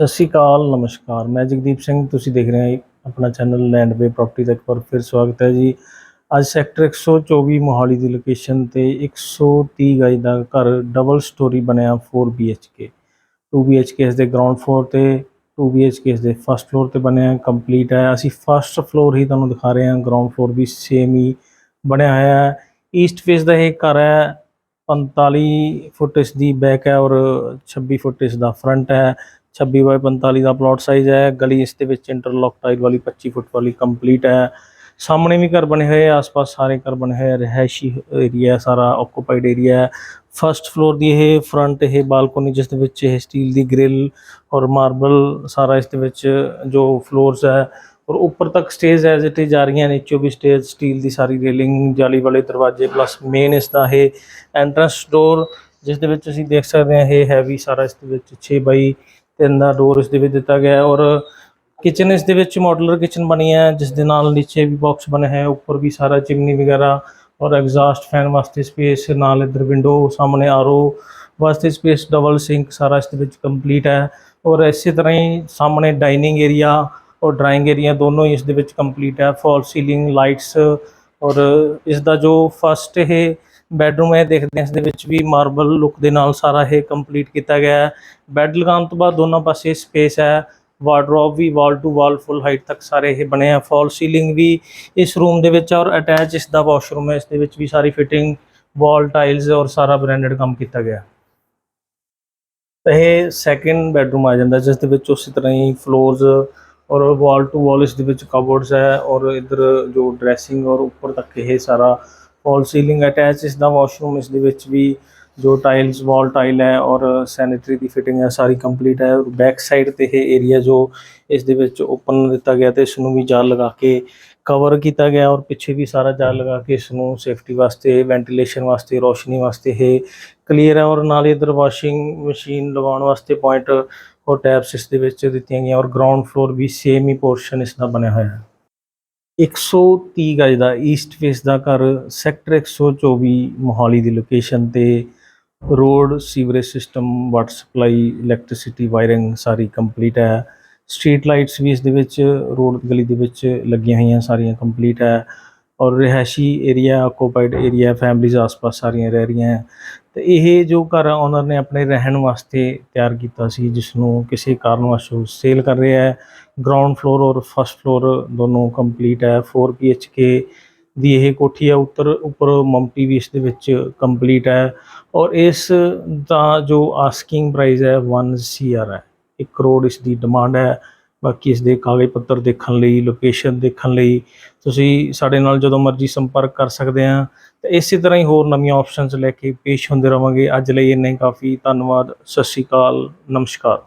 ਸਤਿ ਸ਼੍ਰੀ ਅਕਾਲ, ਨਮਸਕਾਰ। ਮੈਂ ਜਗਦੀਪ ਸਿੰਘ, ਤੁਸੀਂ ਦੇਖ ਰਹੇ ਹੋ ਆਪਣਾ ਚੈਨਲ ਲੈਂਡਵੇ ਪ੍ਰਾਪਰਟੀ ਦਾ ਇੱਕ ਵਾਰ ਫਿਰ ਸਵਾਗਤ ਹੈ ਜੀ। ਅੱਜ ਸੈਕਟਰ 124 ਮੋਹਾਲੀ ਦੀ ਲੋਕੇਸ਼ਨ ਤੇ 130 ਗਜ ਦਾ ਘਰ ਡਬਲ ਸਟੋਰੀ ਬਣਿਆ 4 BHK 2 BHK ਇਸ ਦੇ ਗਰਾਊਂਡ ਫਲੋਰ ਤੇ 2 BHK ਇਸ ਦੇ ਫਸਟ ਫਲੋਰ ਤੇ ਬਣਿਆ ਕੰਪਲੀਟ ਹੈ। ਅਸੀਂ ਫਸਟ ਫਲੋਰ ਹੀ ਤੁਹਾਨੂੰ ਦਿਖਾ ਰਹੇ ਹਾਂ ਗਰਾਊਂਡ ਫਲੋਰ ਵੀ ਸੇਮ ਹੀ ਬਣਿਆ ਹੋਇਆ ਹੈ। ਈਸਟ ਫੇਸ ਦਾ ਇਹ ਘਰ ਹੈ 45 ਫੁੱਟ ਇਸ ਦੀ ਬੈਕ ਹੈ ਔਰ 26 ਫੁੱਟ ਇਸ ਦਾ ਫਰੰਟ ਹੈ। 26 ਬਾਈ 45 ਦਾ ਪਲਾਟ ਸਾਈਜ਼ ਹੈ। ਗਲੀ ਇਸ ਦੇ ਵਿੱਚ ਇੰਟਰਲੌਕ ਟਾਈਲ ਵਾਲੀ 25 ਫੁੱਟ ਵਾਲੀ ਕੰਪਲੀਟ ਹੈ। ਸਾਹਮਣੇ ਵੀ ਘਰ ਬਣੇ ਹੋਏ ਆਸ-ਪਾਸ ਸਾਰੇ ਘਰ ਬਣੇ ਹੋਏ ਆ। ਰਿਹਾਇਸ਼ੀ ਏਰੀਆ ਸਾਰਾ ਆਕੂਪਾਈਡ ਏਰੀਆ ਹੈ। ਫਰਸਟ ਫਲੋਰ ਦੀ ਇਹ ਫਰੰਟ ਇਹ ਬਾਲਕੋਨੀ ਜਿਸ ਦੇ ਵਿੱਚ ਇਹ ਸਟੀਲ ਦੀ ਗ੍ਰਿਲ ਔਰ ਮਾਰਬਲ ਸਾਰਾ ਇਸ ਦੇ ਵਿੱਚ ਜੋ ਫਲੋਰਸ ਹੈ ਔਰ ਉੱਪਰ ਤੱਕ ਸਟੇਜ ਐਜ਼ ਇਟ ਇਜ਼ ਆ ਰਹੀਆਂ ਨੀਚੋਂ ਵੀ ਸਟੇਜ ਸਟੀਲ ਦੀ ਸਾਰੀ ਰੇਲਿੰਗ ਜਾਲੀ ਵਾਲੇ ਦਰਵਾਜ਼ੇ ਪਲੱਸ ਮੇਨ ਇਸ ਦਾ ਇਹ ਐਂਟਰੈਂਸ ਡੋਰ ਜਿਸ ਦੇ ਵਿੱਚ ਅਸੀਂ ਦੇਖ ਸਕਦੇ ਹਾਂ ਇਹ ਹੈਵੀ ਸਾਰਾ ਇਸ ਦੇ ਵਿੱਚ 6 ਬਾਈ ਤਿੰਨ ਦਾ ਡੋਰ ਇਸ ਦੇ ਵਿੱਚ ਦਿੱਤਾ ਗਿਆ ਹੈ ਔਰ ਕਿਚਨ ਇਸ ਦੇ ਵਿੱਚ ਮਾਡੂਲਰ ਕਿਚਨ ਬਣੀ ਹੈ, ਜਿਸ ਦੇ ਨਾਲ ਨੀਚੇ ਵੀ ਬਾਕਸ ਬਣੇ ਹੈ, ਉੱਪਰ ਵੀ ਸਾਰਾ ਚਿਮਨੀ ਵਗੈਰਾ ਔਰ ਐਗਜ਼ਾਸਟ ਫੈਨ ਵਾਸਤੇ ਸਪੇਸ ਨਾਲ ਇਧਰ ਵਿੰਡੋ ਸਾਹਮਣੇ ਆਰਓ ਵਾਸਤੇ ਸਪੇਸ ਡਬਲ ਸਿੰਕ ਸਾਰਾ ਇਸ ਦੇ ਵਿੱਚ ਕੰਪਲੀਟ ਹੈ ਔਰ ਇਸੇ ਤਰ੍ਹਾਂ ਹੀ ਸਾਹਮਣੇ ਡਾਈਨਿੰਗ ਏਰੀਆ ਔਰ ਡਰਾਇੰਗ ਏਰੀਆ ਦੋਨੋਂ ਹੀ ਇਸ ਦੇ ਵਿੱਚ ਕੰਪਲੀਟ ਹੈ ਫਾਲ ਸੀਲਿੰਗ ਲਾਈਟਸ ਔਰ ਇਸ ਦਾ ਜੋ ਫਸਟ ਇਹ ਬੈਡਰੂਮ ਹੈ, ਦੇਖਦੇ ਹਾਂ ਇਸ ਦੇ ਵਿੱਚ ਵੀ ਮਾਰਬਲ ਲੁੱਕ ਦੇ ਨਾਲ ਸਾਰਾ ਇਹ ਕੰਪਲੀਟ ਕੀਤਾ ਗਿਆ ਹੈ। ਬੈੱਡ ਲਗਾਉਣ ਤੋਂ ਬਾਅਦ ਦੋਨਾਂ ਪਾਸੇ ਸਪੇਸ ਹੈ wardrobe we wall to wall full height ਤੱਕ ਸਾਰੇ ਇਹ ਬਣੇ ਆ। ਫਾਲ ਸੀਲਿੰਗ ਵੀ ਇਸ ਰੂਮ ਦੇ ਵਿੱਚ ਔਰ ਅਟੈਚ ਇਸ ਦਾ ਵਾਸ਼ਰੂਮ ਹੈ, ਇਸ ਦੇ ਵਿੱਚ ਵੀ ਸਾਰੀ ਫਿਟਿੰਗ ਵਾਲ ਟਾਈਲਸ ਔਰ ਸਾਰਾ ਬ੍ਰਾਂਡਡ ਕੰਮ ਕੀਤਾ ਗਿਆ। ਇਹ ਸੈਕਿੰਡ ਬੈਡਰੂਮ ਆ ਜਾਂਦਾ, ਜਿਸ ਦੇ ਵਿੱਚ ਉਸੇ ਤਰ੍ਹਾਂ ਹੀ ਫਲੋਰਸ ਔਰ ਵਾਲ ਟੂ ਵਾਲ ਇਸ ਦੇ ਵਿੱਚ ਕਬਰਡਸ ਹੈ ਔਰ ਇਧਰ ਜੋ ਡਰੈਸਿੰਗ ਔਰ ਉੱਪਰ ਤੱਕ ਇਹ ਸਾਰਾ ਫਾਲ ਸੀਲਿੰਗ ਅਟੈਚ, ਇਸ ਦਾ ਵਾਸ਼ਰੂਮ ਇਸ ਦੇ ਵਿੱਚ ਵੀ ਜੋ ਟਾਈਲਸ ਵਾਲ ਟਾਈਲ ਹੈ ਔਰ ਸੈਨੀਟਰੀ ਦੀ ਫਿਟਿੰਗ ਹੈ, ਸਾਰੀ ਕੰਪਲੀਟ ਹੈ। ਬੈਕ ਸਾਈਡ ਤੇ ਇਹ ਏਰੀਆ ਜੋ ਇਸ ਦੇ ਵਿੱਚ ਓਪਨ ਦਿੱਤਾ ਗਿਆ ਤੇ ਇਸ ਨੂੰ ਵੀ ਜਾਲ ਲਗਾ ਕੇ ਕਵਰ ਕੀਤਾ ਗਿਆ ਔਰ ਪਿੱਛੇ ਵੀ ਸਾਰਾ ਜਾਲ ਲਗਾ ਕੇ ਇਸ ਨੂੰ ਸੇਫਟੀ ਵਾਸਤੇ ਵੈਂਟੀਲੇਸ਼ਨ ਵਾਸਤੇ, ਰੋਸ਼ਨੀ ਵਾਸਤੇ ਇਹ ਕਲੀਅਰ ਹੈ ਔਰ ਨਾਲ ਇਧਰ ਵਾਸ਼ਿੰਗ ਮਸ਼ੀਨ ਲਗਾਉਣ ਵਾਸਤੇ ਪੁਆਇੰਟ ਔਰ ਟੈਪਸ ਇਸ ਦੇ ਵਿੱਚ ਦਿੱਤੀਆਂ ਗਈਆਂ ਔਰ ਗਰਾਊਂਡ ਫਲੋਰ ਵੀ ਸੇਮ ਹੀ ਪੋਰਸ਼ਨ ਇਸ ਦਾ ਬਣਿਆ ਹੋਇਆ ਹੈ। 130 ਗਜ ਦਾ ਈਸਟ ਫੇਸ ਦਾ ਘਰ ਸੈਕਟਰ 124 ਮੋਹਾਲੀ ਦੀ ਲੋਕੇਸ਼ਨ ਤੇ road, sewerage system water supply electricity wiring ਸਾਰੀ ਕੰਪਲੀਟ ਹੈ। ਸਟਰੀਟ ਲਾਈਟਸ ਵੀ ਇਸ ਦੇ ਵਿੱਚ, ਰੋਡ ਗਲੀ ਦੇ ਵਿੱਚ ਲੱਗੀਆਂ ਹੋਈਆਂ ਸਾਰੀਆਂ ਕੰਪਲੀਟ ਹੈ। ਔਰ ਰਿਹਾਇਸ਼ੀ ਏਰੀਆ ਆਕੂਪਾਈਡ ਏਰੀਆ ਫੈਮਲੀਜ਼ ਆਸ-ਪਾਸ ਸਾਰੀਆਂ ਰਹਿ ਰਹੀਆਂ ਹੈ। ਤੇ ਇਹ ਜੋ ਘਰ ਓਨਰ ਨੇ ਆਪਣੇ ਰਹਿਣ ਵਾਸਤੇ ਤਿਆਰ ਕੀਤਾ ਸੀ ਜਿਸ ਨੂੰ ਕਿਸੇ ਕਾਰਨ ਵਜੋਂ ਸੇਲ ਕਰ ਰਿਹਾ ਹੈ। ਗਰਾਊਂਡ ਫਲੋਰ ਔਰ ਫਸਟ ਫਲੋਰ ਦੋਨੋਂ ਕੰਪਲੀਟ ਹੈ। 4 BHK ਦੀ ਇਹ ਕੋਠੀ ਹੈ, ਉੱਤਰ, ਉੱਪਰ ਮਮਟੀ ਵੀ ਇਸ ਦੇ ਵਿੱਚ ਕੰਪਲੀਟ ਹੈ ਔਰ ਇਸ ਦਾ ਜੋ ਆਸਕਿੰਗ ਪ੍ਰਾਈਸ ਹੈ 1 CR ਹੈ। 1 ਕਰੋੜ ਇਸ ਦੀ ਡਿਮਾਂਡ ਹੈ। ਬਾਕੀ ਇਸ ਦੇ ਕਾਗਜ਼ ਪੱਤਰ ਦੇਖਣ ਲਈ ਲੋਕੇਸ਼ਨ ਦੇਖਣ ਲਈ ਤੁਸੀਂ ਸਾਡੇ ਨਾਲ ਜਦੋਂ ਮਰਜ਼ੀ ਸੰਪਰਕ ਕਰ ਸਕਦੇ ਆ ਤੇ ਇਸੇ ਤਰ੍ਹਾਂ ਹੀ ਹੋਰ ਨਵੀਆਂ ਆਪਸ਼ਨਸ ਲੈ ਕੇ ਪੇਸ਼ ਹੁੰਦੇ ਰਵਾਂਗੇ। ਅੱਜ ਲਈ ਇੰਨਾ ਹੀ ਕਾਫੀ। ਧੰਨਵਾਦ। ਸਤਿ ਸ਼੍ਰੀ ਅਕਾਲ। ਨਮਸਕਾਰ।